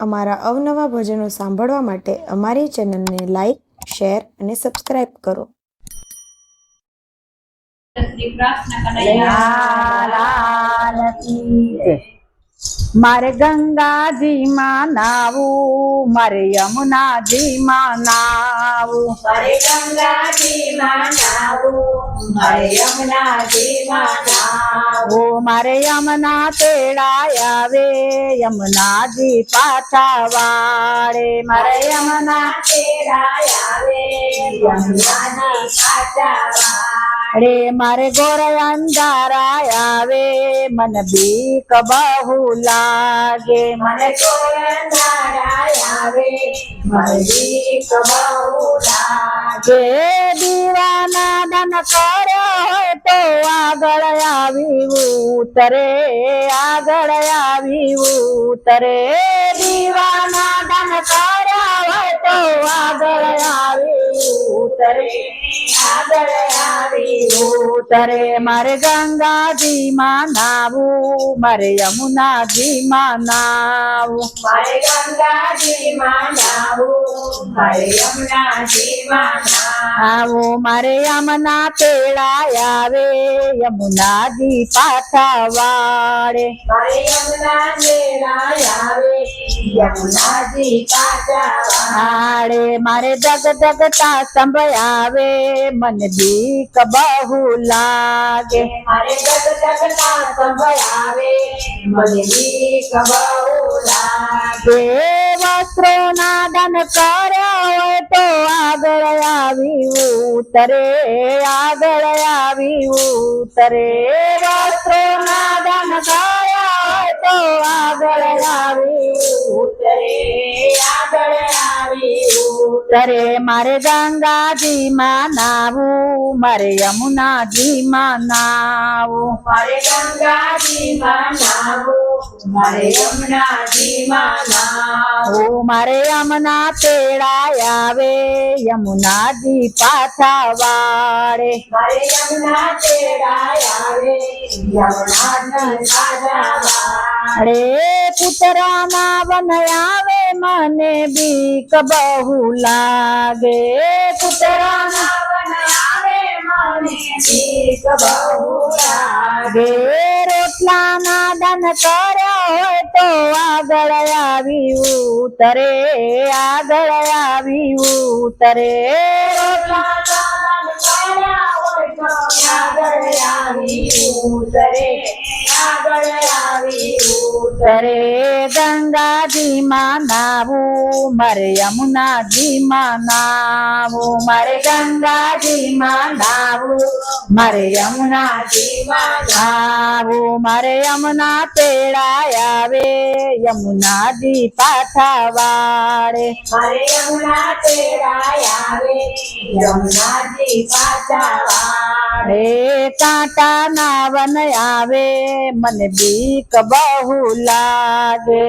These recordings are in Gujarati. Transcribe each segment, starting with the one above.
અમારા અવનવા ભજનો સાંભળવા માટે અમારી ચેનલને લાઈક શેર અને સબસ્ક્રાઇબ કરો શ્રી કૃષ્ણ કનૈયા. મારે ગંગાજી માં નાવું મારે યમુનાજી માં નાવું. મારે ગંગાજી માં નાવું મારે યમુનાજી માં નાવું. ઓ મારે યમુના તેડા આવે યમુનાજી પાછા વાળે. મારે યમુના તેડા આવે યમુનાજી પાછા રે મારે ગોર અંધારા આવે મન બીક બહુ લાગે મને આવે મને બીક બહુ લાગે દીવાના દન કર્યો હોય તો આગળ આવી ઉતરે આગળ આવી ઉતરે દીવાના દન કર્યો હોય તો આગળ આવી ઉતરે આગળ ઉતરે મારે ગંગાજી માં નાવું મારે યમુનાજી માં નાવું. મારે ગંગાજી માં નાવું મારે યમુનાજી માં આવું મારે યમુના પેળા આવે યમુનાજી પાછા વાળે મારે યમુના તેરાય આવે યમુનાજી પાછા વાળે મારે જગ જગતા સંભળાવે મન બીક બહુ લાગે. મારે જગ જગતા સંભળાવે મને બહુ લાગે. વસ્ત્રો ના દન કર્યો તો આગળ આવી ઉતરે આગળ આવી ઉતરે. વસ્ત્રો ના દન કર્યો તો આગળ આવી ઉતરે. ઉતરે મારે ગંગાજી માં નાવું મારે યમુનાજી માં નાવું મારે ગંગાજી માં નાવું ઓ મારે યમુના તેડાય આવે યમુનાજી પાછા વાળે. મારે યમુના તેરાય આવે યમુનાજી પાછા રે પુતરાના વન આવે મને બીક બહુ લાગે. પુતરાના કર્યા હોય તો આગળ આવી ઉતરે આગળ આવી ઉતરે. ઉતરે. ગંગાજી માં નાવું મારે યમુનાજી માં નાવું મારે ગંગાજી માં નાવું મારે યમુનાજી આવું મારે યમુના તેડાય આવે યમુનાજી પાછા વાળે. મારે યમુના તેરાય આવે યમુનાજી પાછા વાળે. કાંટા ના વન આવે મને બીક બહુ લાગે.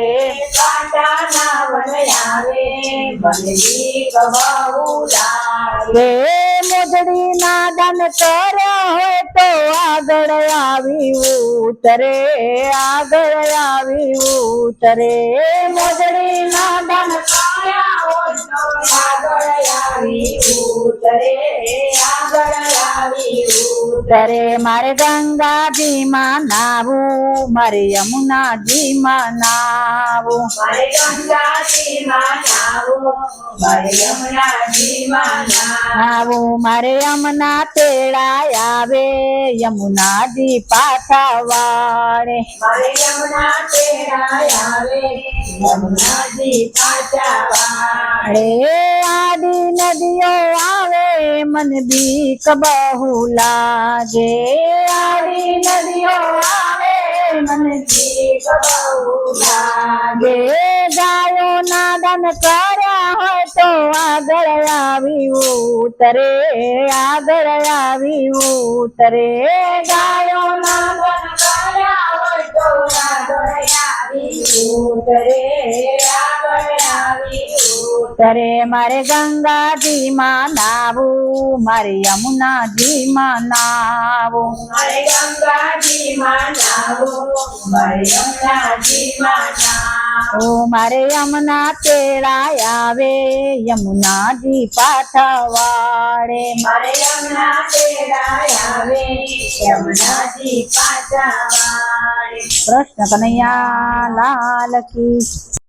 રે મોજડી ના દન કર્યા હોય તો આગળ આવી ઉતરે આગળ આવી ઉતરે. મોજડી ના દન કર્યા હોય તો આગળ આવી ઉતરે આગળ ઉતરે મારે ગંગાજી માં નાવું મારે યમુનાજી માં નાવું મારે ગંગાજી માં નાવું આવું મારે યમુના તેડા આવે, યમુના દી પાછા વાળે રે આડી નદીઓ આવે, મન બીક બહુ લાગે. આડી નદીઓ આવે મને લાગે ગાયો ના દન કર્યા હોય તો આગળ આવી ઉતરે, આગળ આવી ઉતરે. ગાયો ના વન કર્યા હોય તો આગળ આવી ઉતરે. ઉતરે મારે ગંગાજીમાં નાવું મારે યમુનાજીમાં નાવું. મારે ગંગાજીમાં નાવું મારે યમુનાજીમાં નાવું. ઓ મારે યમુના તેરા આવે યમુનાજી પાઠવાડે. મારે યમુના તેરા આવે યમુનાજી પાછા વાળે કૃષ્ણ કનૈયા લાલ કી.